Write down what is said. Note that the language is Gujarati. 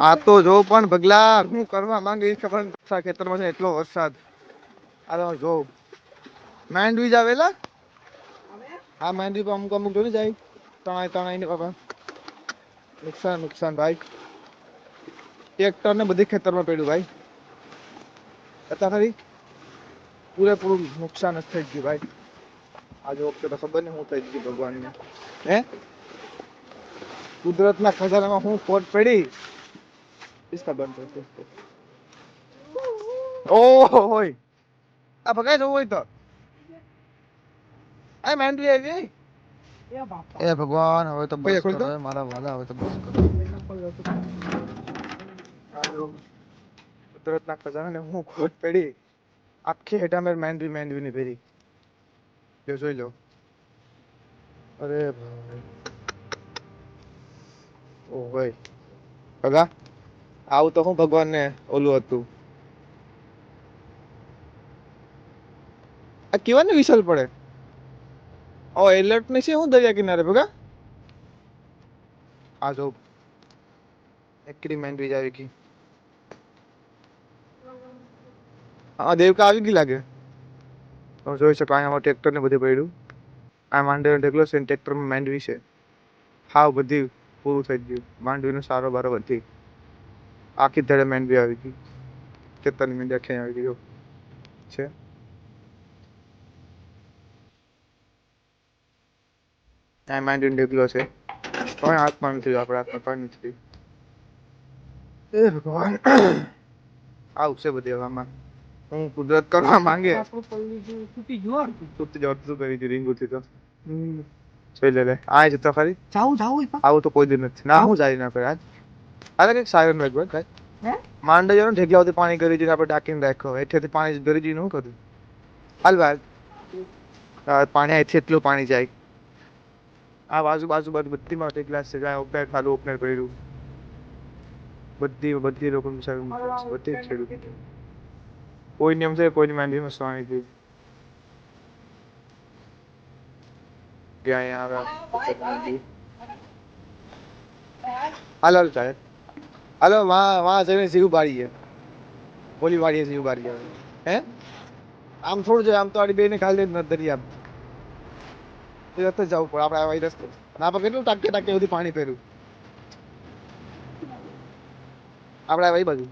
આ તો જો પણ ભગલા, હું કરવા માંગે એ ખબર. ખેતરમાં છે એટલો વરસાદ. આ જો. માંડવી જ હા, માંડવી પર અમુક અમુક જોઈ જાય. તણાઈ તણાઈ ને બાબા નુકસાન નુકસાન ભાઈ. ટ્રેક્ટર ને બધી ખેતરમાં પડ્યું ભાઈ. હતા ખરી પૂરેપૂરું નુકસાન જ થઈ ગયું ભાઈ. આજે વખતે તો ખબર નહીં હું થઈ ગયું ભગવાનને. હે? કુદરતના ખજાનામાં હું ખોટ પડી. Instagram to Facebook. Ôi! À pakai semua itu. આ મેન્ડ આવી ગઈ એ ભગવાન હવે તો બસ કરો મારા વાલા હવે તો બસ કરો તરત નાખતા જાણે ને હું ખોટ પડી આખી હેઠા મેં મેન્ડવી મેન્ડવી ની પેરી જો જોઈ લો અરે ભાઈ ઓ ભાઈ ભગા આવું તો હું ભગવાનને ઓલું હતું. આ કેવાની વિશાલ પડે? ઓ એલર્ટ નહીં છે હું દરિયા કિનારે ભગા? આ જો. એકડી માંડવી જ આવી ગઈ. હા, દેવકા આવી ગઈ લાગે. તમે જોઈ શકો અહીંયા ટ્રેક્ટર ને બધું પડ્યું. આ માંડવી ઢેકલો છે ટ્રેક્ટરમાં માંડવી છે. હાવ બધી પૂરું થઈ ગયું. માંડવીનો સારો બારો બધી આખી ધડે બી આવી ગઈ. ચેતન માંડવી આખી આવી ગઈ જો. છે? આ માંડવીનો ઢેકલો છે. પણ હાથમાં નથી આપણે હાથમાં પણ નથી. એ ભગવાન. આવું છે બધી હવામાં. હું કુદરત કરવા માંગે. તૂટી જવાનું. શું કરી રીંગુથી તો. જોઈ લે લે. આ જતો ખરી જાવું જાવું આવું તો કોઈ દિન નથી. ના હું જાય ના કરે. આજ અરે કંઈક સાયરન વેગ ભાઈ. હે? માંડે જો ને ઢેકલાઓથી પાણી કરી દીધું આપણે ઢાંકીને રાખ્યો. એઠેથી પાણી ભરી દીધું શું કર્યું હાલ વાત પાણી અહીંથી એટલું પાણી જાય. આ બાજુ બાજુ બાજુ બધીમાં ગ્લાસ છે જ્યાં ઓપનર ખાલી ઓપનર કર્યું. બધી બધી લોકો બધી જ ખેડૂત. કોઈ નિયમ છે કોઈની માંડવીમાં સ્વામી ગયું કે અહીંયા આવે હાલ હાલ સાહેબ હાલો માં માં જઈને જીવ બાળીએ બોલી વાળીએ જીવ બાળીએ હે? આમ થોડું છે આમ તો આડી બેને ખાલી નથી દરિયા એ રસ્તે જવું પડે, આપણે આવી રસ્તે. અને આપણે કેટલું ટાકે ટાકે સુધી પાણી પહેર્યું. આપણે આવી બાજુ.